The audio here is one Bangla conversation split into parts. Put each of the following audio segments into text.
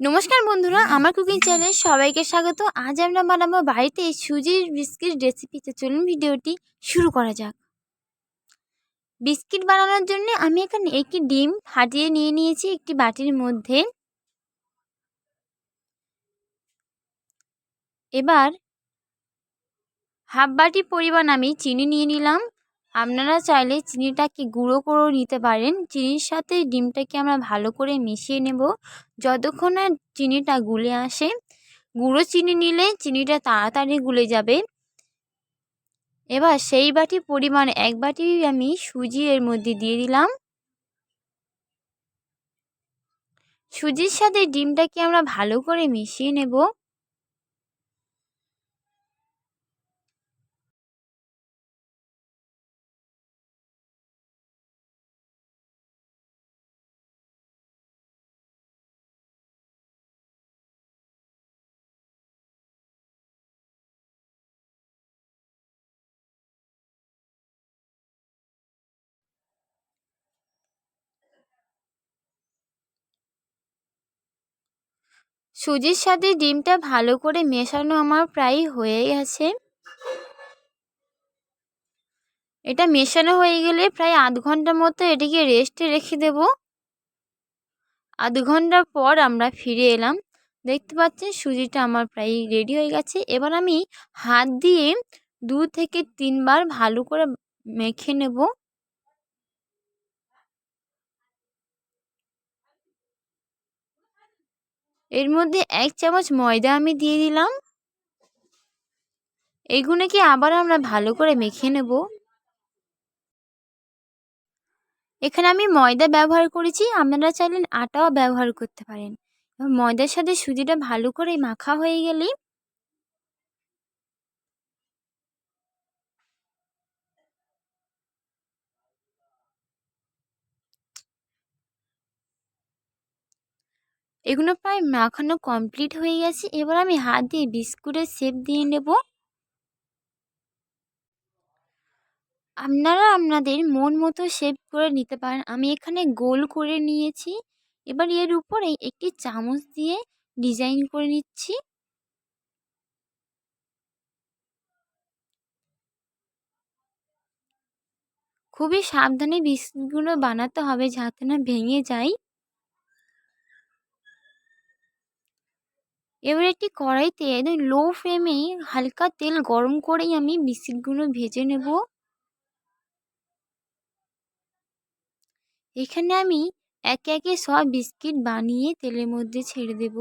নমস্কার বন্ধুরা, আমার কুকিং চ্যানেল সবাইকে স্বাগত। আজ আমরা বানাবো বাড়িতে সুজির বিস্কিট রেসিপিতে চলুন ভিডিওটি শুরু করা যাক। বিস্কিট বানানোর জন্য আমি এখানে একটি ডিম ফাটিয়ে নিয়ে নিয়েছি, একটি বাটির মধ্যে। এবার হাফ বাটি পরিমাণ আমি চিনি নিয়ে নিলাম। আপনারা চাইলে চিনিটাকে গুঁড়ো করেও নিতে পারেন। চিনির সাথে ডিমটাকে আমরা ভালো করে মিশিয়ে নেব। যতক্ষণ না চিনিটা গুলে আসে, গুঁড়ো চিনি নিলে চিনিটা তাড়াতাড়ি গুলে যাবে। এবার সেই বাটি পরিমাণ এক বাটি আমি সুজি এর মধ্যে দিয়ে দিলাম। সুজির সাথে ডিমটাকে আমরা ভালো করে মিশিয়ে নেব। সুজির সাথে ডিমটা ভালো করে মেশানো আমার প্রায় হয়ে গেছে এটা মেশানো হয়ে গেলে প্রায় আধ ঘণ্টার মতো এটিকে রেস্টে রেখে দেব। আধ ঘণ্টা পর আমরা ফিরে এলাম। দেখতে পাচ্ছেন সুজিটা আমার প্রায় রেডি হয়ে গেছে। এবার আমি হাত দিয়ে দু থেকে তিনবার ভালো করে মেখে নেব। এর মধ্যে এক চামচ ময়দা আমি দিয়ে দিলাম। এগুলোকে আবার আমরা ভালো করে মেখে নেব। এখানে আমি ময়দা ব্যবহার করেছি, আপনারা চাইলেন আটাও ব্যবহার করতে পারেন। ময়দার সাথে সুজিটা ভালো করে মাখা হয়ে গেলে এগুলো প্রায় মাখানো কমপ্লিট হয়ে গেছে। এবার আমি হাত দিয়ে বিস্কুটের শেপ দিয়ে নেব। আপনারা আপনাদের মন মতো শেপ করে নিতে পারেন। আমি এখানে গোল করে নিয়েছি। এবার এর উপরে একটি চামচ দিয়ে ডিজাইন করে নিচ্ছি। খুবই সাবধানে বিস্কুটগুলো বানাতে হবে যাতে না ভেঙে যায়। এবার একটি কড়াইতে একদম লো ফ্লেমে হালকা তেল গরম করেই আমি বিস্কিটগুলো ভেজে নেব। এখানে আমি একে একে সব বিস্কিট বানিয়ে তেলের মধ্যে ছেড়ে দেব।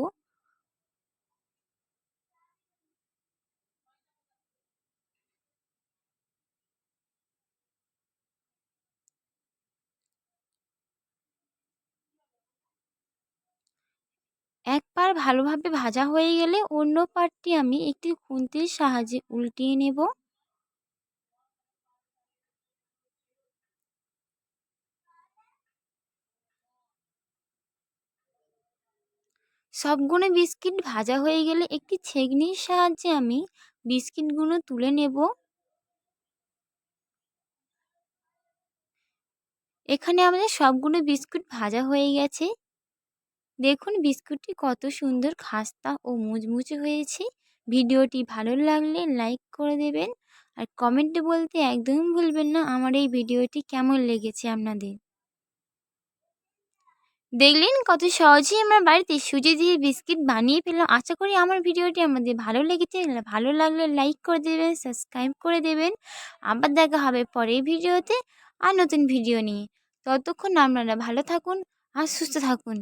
এক পার ভালোভাবে ভাজা হয়ে গেলে অন্য পার্টটি আমি একটি খুন্তির সাহায্যে উল্টিয়ে নেব। সবগুলো বিস্কিট ভাজা হয়ে গেলে একটি ছেঁকনির সাহায্যে আমি বিস্কিটগুলো তুলে নেব। এখানে আমাদের সবগুলো বিস্কুট ভাজা হয়ে গেছে। দেখুন বিস্কুটটি কত সুন্দর খাস্তা ও মুচমুচে হয়েছে। ভিডিওটি ভালো লাগলে লাইক করে দেবেন। আর কমেন্টে বলতে একদমই ভুলবেন না আমার এই ভিডিওটি কেমন লেগেছে আপনাদের। দেখলেন কত সহজেই আমরা বাড়িতে সুজি দিয়ে বিস্কিট বানিয়ে ফেললাম। আশা করি আমার ভিডিওটি আমাদের ভালো লেগেছে। ভালো লাগলে লাইক করে দেবেন, সাবস্ক্রাইব করে দেবেন। আবার দেখা হবে পরের ভিডিওতে আর নতুন ভিডিও নিয়ে। ততক্ষণ আপনারা ভালো থাকুন আর সুস্থ থাকুন।